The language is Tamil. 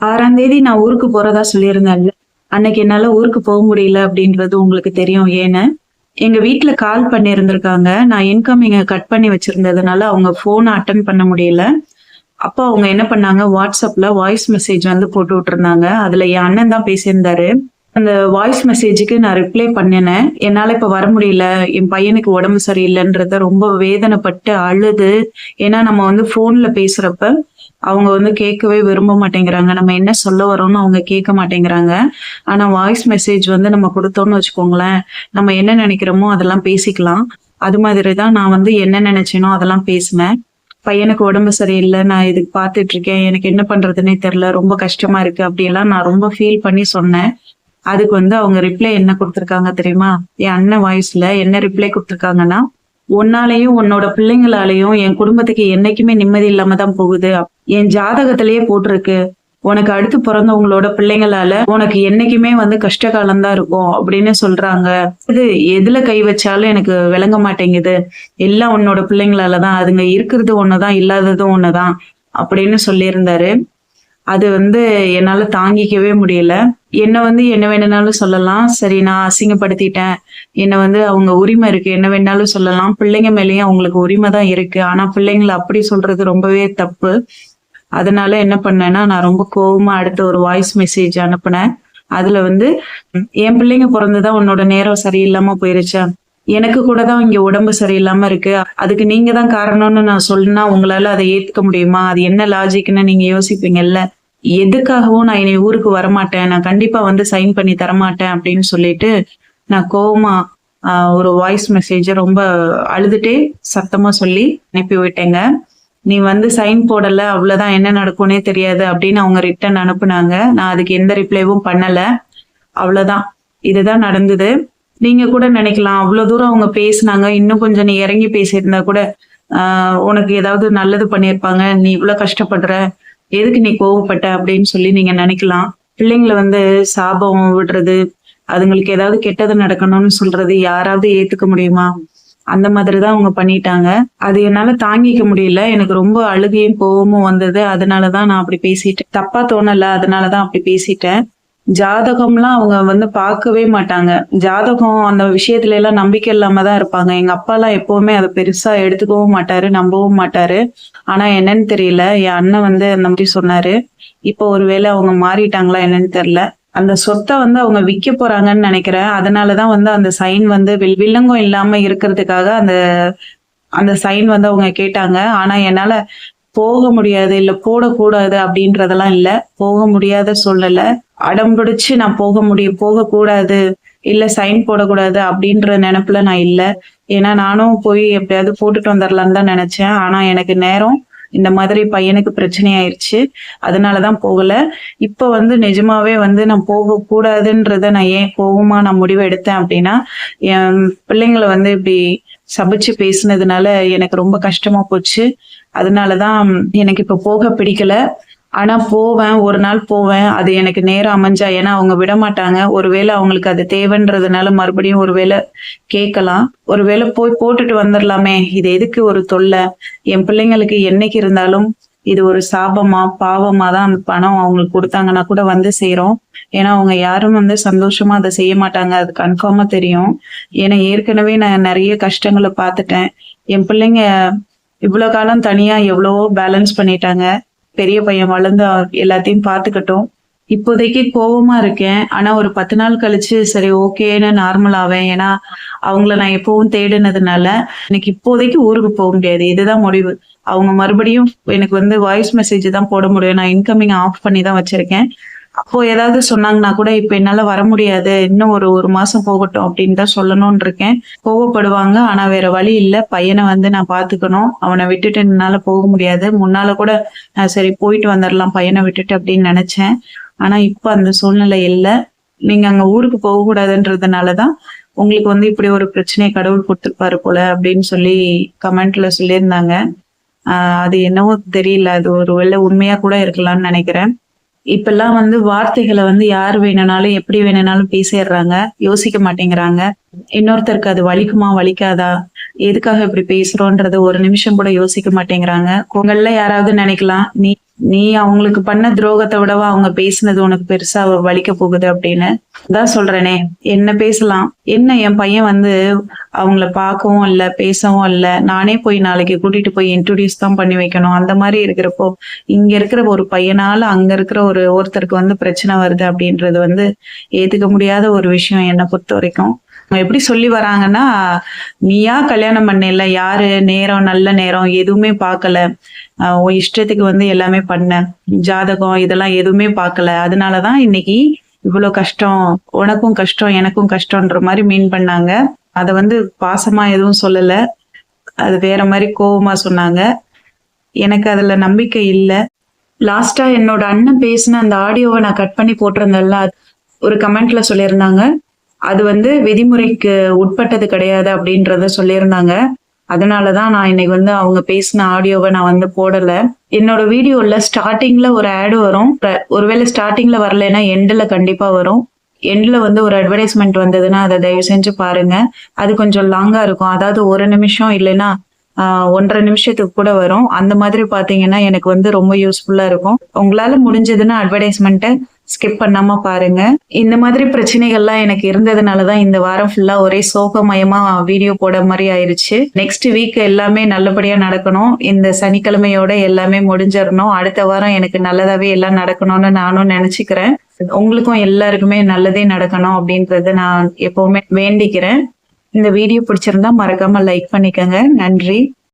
ஆறாம் தேதி நான் ஊருக்கு போறதா சொல்லியிருந்தேன்ல அன்னைக்கு என்னால ஊருக்கு போக முடியல அப்படின்றது உங்களுக்கு தெரியும். ஏன்னு எங்க வீட்டுல கால் பண்ணியிருந்திருக்காங்க. நான் இன்கமிங்க கட் பண்ணி வச்சிருந்ததுனால அவங்க போனை அட்டன் பண்ண முடியல. அப்போ அவங்க என்ன பண்ணாங்க வாட்ஸ்அப்ல வாய்ஸ் மெசேஜ் வந்து போட்டு விட்டுருந்தாங்க. அதுல என் அண்ணன் தான் பேசியிருந்தாரு. அந்த வாய்ஸ் மெசேஜுக்கு நான் ரிப்ளை பண்ணினேன். என்னால இப்ப வர முடியல. என் பையனுக்கு உடம்பு சரியில்லைன்றத ரொம்ப வேதனைப்பட்டு அழுது. ஏன்னா நம்ம வந்து போன்ல பேசுறப்ப அவங்க வந்து கேட்கவே விரும்ப மாட்டேங்கிறாங்க. நம்ம என்ன சொல்ல வரோம்னு அவங்க கேட்க மாட்டேங்கிறாங்க. ஆனா வாய்ஸ் மெசேஜ் வந்து நம்ம கொடுத்தோம்னு வச்சுக்கோங்களேன். நம்ம என்ன நினைக்கிறோமோ அதெல்லாம் பேசிக்கலாம். அது மாதிரி தான் நான் வந்து என்ன நினைச்சேனோ அதெல்லாம் பேசினேன். பையனுக்கு உடம்பு சரியில்லை. நான் இதுக்கு பார்த்துட்டு இருக்கேன். எனக்கு என்ன பண்றதுன்னே தெரில ரொம்ப கஷ்டமா இருக்கு அப்படியெல்லாம் நான் ரொம்ப ஃபீல் பண்ணி சொன்னேன். அதுக்கு வந்து அவங்க ரிப்ளை என்ன கொடுத்துருக்காங்க தெரியுமா? என் அண்ணன் வாய்ஸ்ல என்ன ரிப்ளை கொடுத்துருக்காங்கன்னா உன்னாலையும் உன்னோட பிள்ளைங்களாலையும் என் குடும்பத்துக்கு என்னைக்குமே நிம்மதி இல்லாம தான் போகுது. என் ஜாதகத்திலேயே போட்டிருக்கு. உனக்கு அடுத்து பிறந்தவங்களோட பிள்ளைங்களால உனக்கு என்னைக்குமே வந்து கஷ்ட காலம்தான் இருக்கும் அப்படின்னு சொல்றாங்க. இது எதுல கை வச்சாலும் எனக்கு விளங்க மாட்டேங்குது. எல்லாம் உன்னோட பிள்ளைங்களால தான். அதுங்க இருக்கிறது ஒண்ணுதான் இல்லாததும் ஒண்ணுதான் அப்படின்னு சொல்லியிருந்தாரு. அது வந்து என்னால தாங்கிக்கவே முடியல. என்னை வந்து என்ன வேணும்னாலும் சொல்லலாம். சரி நான் அசிங்கப்படுத்திட்டேன். என்னை வந்து அவங்க உரிமை இருக்கு. என்ன வேணாலும் சொல்லலாம். பிள்ளைங்க மேலேயும் அவங்களுக்கு உரிமை தான் இருக்கு. ஆனா பிள்ளைங்களை அப்படி சொல்றது ரொம்பவே தப்பு. அதனால என்ன பண்ணேன்னா நான் ரொம்ப கோபமா அடுத்த ஒரு வாய்ஸ் மெசேஜ் அனுப்புனேன். அதுல வந்து என் பிள்ளைங்க பிறந்துதான் உன்னோட நேரம் சரியில்லாம போயிருச்சா? எனக்கு கூட தான் இங்க உடம்பு சரியில்லாம இருக்கு. அதுக்கு நீங்க தான் காரணம்னு நான் சொன்னா உங்களால அதை ஏத்துக்க முடியுமா? அது என்ன லாஜிக்னு நீங்க யோசிப்பீங்கல்ல? எதுக்காகவும் நான் இனி ஊருக்கு வரமாட்டேன். நான் கண்டிப்பா வந்து சைன் பண்ணி தரமாட்டேன் அப்படின்னு சொல்லிட்டு நான் கோவமா ஒரு வாய்ஸ் மெசேஜ ரொம்ப அழுதுட்டே சத்தமா சொல்லி அனுப்பி விட்டேங்க. நீ வந்து சைன் போடல அவ்வளவுதான் என்ன நடக்கும்னே தெரியாது அப்படின்னு அவங்க ரிட்டன் அனுப்புனாங்க. நான் அதுக்கு எந்த ரிப்ளைவும் பண்ணல. அவ்வளவுதான். இதுதான் நடந்தது. நீங்க கூட நினைக்கலாம் அவ்வளவு தூரம் அவங்க பேசுனாங்க. இன்னும் கொஞ்சம் நீ இறங்கி பேசியிருந்தா கூட உனக்கு ஏதாவது நல்லது பண்ணியிருப்பாங்க. நீ இவ்வளவு கஷ்டப்படுற. எதுக்கு நீ கோவப்பட்ட அப்படின்னு சொல்லி நீங்க நினைக்கலாம். பிள்ளைங்களை வந்து சாபம் விடுறது அதுங்களுக்கு ஏதாவது கெட்டது நடக்கணும்னு சொல்றது யாராவது ஏத்துக்க முடியுமா? அந்த மாதிரி தான் அவங்க பண்ணிட்டாங்க. அது என்னால தாங்கிக்க முடியல. எனக்கு ரொம்ப அழுகையும் கோவமும் வந்தது. அதனாலதான் நான் அப்படி பேசிட்டேன். தப்பா தோணல. அதனாலதான் அப்படி பேசிட்டேன். ஜாதகம்லாம் அவங்க வந்து பார்க்கவே மாட்டாங்க. ஜாதகம் அந்த விஷயத்துல எல்லாம் நம்பிக்கை இல்லாம தான் இருப்பாங்க. எங்க அப்பா எல்லாம் எப்பவுமே அதை பெருசா எடுத்துக்கவும் மாட்டாரு நம்பவும் மாட்டாரு. ஆனா என்னன்னு தெரியல. என் அண்ணன் வந்து அந்த மாதிரி சொன்னாரு. இப்போ ஒருவேளை அவங்க மாறிட்டாங்களா என்னன்னு தெரியல. அந்த சொத்தை வந்து அவங்க விற்க போறாங்கன்னு நினைக்கிறேன். அதனாலதான் வந்து அந்த சைன் வந்து வில்- வில்லங்கம் இல்லாம இருக்கிறதுக்காக அந்த அந்த சைன் வந்து அவங்க கேட்டாங்க. ஆனா என்னால போக முடியாது இல்ல போடக்கூடாது அப்படின்றதெல்லாம் இல்ல. போக முடியாத சொல்லலை அடம்பிடிச்சு நான் போக முடியும் போக கூடாது இல்ல சைன் போடக்கூடாது அப்படின்ற நினைப்புல நான் இல்ல. ஏன்னா நானும் போய் எப்படியாவது போட்டுட்டு வந்துடலான்னு தான் நினைச்சேன். ஆனா எனக்கு நேரம் இந்த மாதிரி பையனுக்கு பிரச்சனை ஆயிருச்சு. அதனாலதான் போகல. இப்ப வந்து நிஜமாவே வந்து நான் போக கூடாதுன்றத நான் ஏன் போகுமா நான் முடிவு எடுத்தேன் அப்படின்னா என் பிள்ளைங்களை வந்து இப்படி சபிச்சு பேசினதுனால எனக்கு ரொம்ப கஷ்டமா போச்சு. அதனால தான் எனக்கு இப்போ போக பிடிக்கல. ஆனா போவேன் ஒரு நாள் போவேன். அது எனக்கு நேரம் அமைஞ்சா ஏன்னா அவங்க விட மாட்டாங்க ஒருவேளை அவங்களுக்கு அது தேவைன்றதுனால மறுபடியும் ஒருவேளை கேட்கலாம். ஒருவேளை போய் போட்டுட்டு வந்துடலாமே. இது எதுக்கு ஒரு தொல்லை? என் பிள்ளைங்களுக்கு என்னைக்கு இருந்தாலும் இது ஒரு சாபமா பாவமா தான் அந்த பணம் அவங்களுக்கு கொடுத்தாங்கன்னா கூட வந்து சேரும். ஏன்னா அவங்க யாரும் வந்து சந்தோஷமா அதை செய்ய மாட்டாங்க. அது கன்ஃபார்மா தெரியும். ஏன்னா ஏற்கனவே நான் நிறைய கஷ்டங்களை பார்த்துட்டேன். என் பிள்ளைங்க இவ்வளவு காலம் தனியா எவ்வளவோ பேலன்ஸ் பண்ணிட்டாங்க. பெரிய பையன் வளர்ந்து எல்லாத்தையும் பார்த்துக்கட்டும். இப்போதைக்கு கோவமா இருக்கேன். ஆனா ஒரு பத்து நாள் கழிச்சு சரி ஓகேன்னு நார்மல் ஆவேன். ஏன்னா அவங்கள நான் எப்பவும் தேடினதுனால எனக்கு இப்போதைக்கு ஊருக்கு போக முடியாது. இதுதான் முடிவு. அவங்க மறுபடியும் எனக்கு வந்து வாய்ஸ் மெசேஜ் தான் போட முடியும். நான் இன்கமிங் ஆஃப் பண்ணி தான் வச்சிருக்கேன். அப்போ ஏதாவது சொன்னாங்கன்னா கூட இப்ப என்னால வர முடியாது. இன்னும் ஒரு ஒரு மாசம் போகட்டும் அப்படின்னு தான் சொல்லணும்னு இருக்கேன் கோவப்படுவாங்க. ஆனா வேற வழி இல்ல. பையனை வந்து நான் பாத்துக்கணும். அவனை விட்டுட்டு என்னால போக முடியாது. முன்னால கூட நான் சரி போயிட்டு வந்துடலாம் பையனை விட்டுட்டு அப்படின்னு நினைச்சேன். ஆனா இப்ப அந்த சூழ்நிலை இல்ல. நீங்க அங்க ஊருக்கு போக கூடாதுன்றதுனாலதான் உங்களுக்கு வந்து இப்படி ஒரு பிரச்சனையை கடவுள் கொடுத்துருப்பாரு போல அப்படின்னு சொல்லி கமெண்ட்ல சொல்லியிருந்தாங்க. அது என்னவோ தெரியல. அது ஒரு வேளை உண்மையா கூட இருக்கலாம்னு நினைக்கிறேன். இப்பெல்லாம் வந்து வார்த்தைகளை வந்து யார் வேணும்னாலும் எப்படி வேணும்னாலும் பேசிடுறாங்க யோசிக்க மாட்டேங்கிறாங்க. இன்னொருத்தருக்கு அது வலிக்குமா வலிக்காதா? எதுக்காக இப்படி பேசுறோன்றது ஒரு நிமிஷம் கூட யோசிக்க மாட்டேங்கிறாங்க. உங்கள யாராவது நினைக்கலாம் நீ நீ அவங்களுக்கு பண்ண துரோகத்தை விடவா அவங்க பேசுனது உனக்கு பெருசா வலிக்க போகுது அப்படின்னு? தான் சொல்றேனே. என்ன பேசலாம்? என்ன என் பையன் வந்து அவங்கள பார்க்கவும் இல்ல பேசவும் இல்ல. நானே போய் நாளைக்கு கூட்டிட்டு போய் இன்ட்ரோடியூஸ் தான் பண்ணி வைக்கணும். அந்த மாதிரி இருக்கிறப்போ இங்க இருக்கிற ஒரு பையனால அங்க இருக்கிற ஒரு ஒருத்தருக்கு வந்து பிரச்சனை வருது அப்படின்றது வந்து ஏத்துக்க முடியாத ஒரு விஷயம் என்னை பொறுத்த வரைக்கும் எப்படி சொல்லி வராங்கன்னா நீயா கல்யாணம் பண்ணல யாரு? நேரம் நல்ல நேரம் எதுவுமே பார்க்கல. உன் இஷ்டத்துக்கு வந்து எல்லாமே பண்ண. ஜாதகம் இதெல்லாம் எதுவுமே பார்க்கல. அதனால தான் இன்னைக்கு இவ்வளோ கஷ்டம் உனக்கும் கஷ்டம் எனக்கும் கஷ்டம்ன்ற மாதிரி மீன் பண்ணாங்க. அதை வந்து பாசமா எதுவும் சொல்லலை. அது வேற மாதிரி கோவமா சொன்னாங்க. எனக்கு அதுல நம்பிக்கை இல்லை. லாஸ்டா என்னோட அண்ணன் பேசின அந்த ஆடியோவை நான் கட் பண்ணி போட்டிருந்தேன்ல ஒரு கமெண்ட்ல சொல்லியிருந்தாங்க. அது வந்து விதிமுறைக்கு உட்பட்டது கிடையாது அப்படின்றத சொல்லியிருந்தாங்க. அதனாலதான் நான் இன்னைக்கு வந்து அவங்க பேசின ஆடியோவை நான் வந்து போடல. என்னோட வீடியோல ஸ்டார்டிங்ல ஒரு ஆடு வரும். ஒருவேளை ஸ்டார்டிங்ல வரலைன்னா எண்டில் கண்டிப்பா வரும். எண்ட்ல வந்து ஒரு அட்வர்டைஸ்மெண்ட் வந்ததுன்னா அதை தயவு செஞ்சு பாருங்க. அது கொஞ்சம் லாங்கா இருக்கும். அதாவது ஒரு நிமிஷம் இல்லைன்னா ஆஹ் ஒன்றரை நிமிஷத்துக்கு கூட வரும். அந்த மாதிரி பாத்தீங்கன்னா எனக்கு வந்து ரொம்ப யூஸ்ஃபுல்லா இருக்கும். உங்களால முடிஞ்சதுன்னா அட்வர்டைஸ்மெண்ட்டை ஸ்கிப் பண்ணாம பாருங்க. இந்த மாதிரி பிரச்சனைகள்லாம் எனக்கு இருந்ததுனாலதான் இந்த வாரம் ஃபுல்லா ஒரே சோகமயமா வீடியோ போட மாதிரி ஆயிருச்சு. நெக்ஸ்ட் வீக் எல்லாமே நல்லபடியா நடக்கணும். இந்த சனிக்கிழமையோட எல்லாமே முடிஞ்சிடணும். அடுத்த வாரம் எனக்கு நல்லதாவே எல்லாம் நடக்கணும்னு நானும் நினைச்சுக்கிறேன். உங்களுக்கும் எல்லாருக்குமே நல்லதே நடக்கணும் அப்படின்றத நான் எப்பவுமே வேண்டிக்கிறேன். இந்த வீடியோ பிடிச்சிருந்தா மறக்காம லைக் பண்ணிக்கோங்க. நன்றி.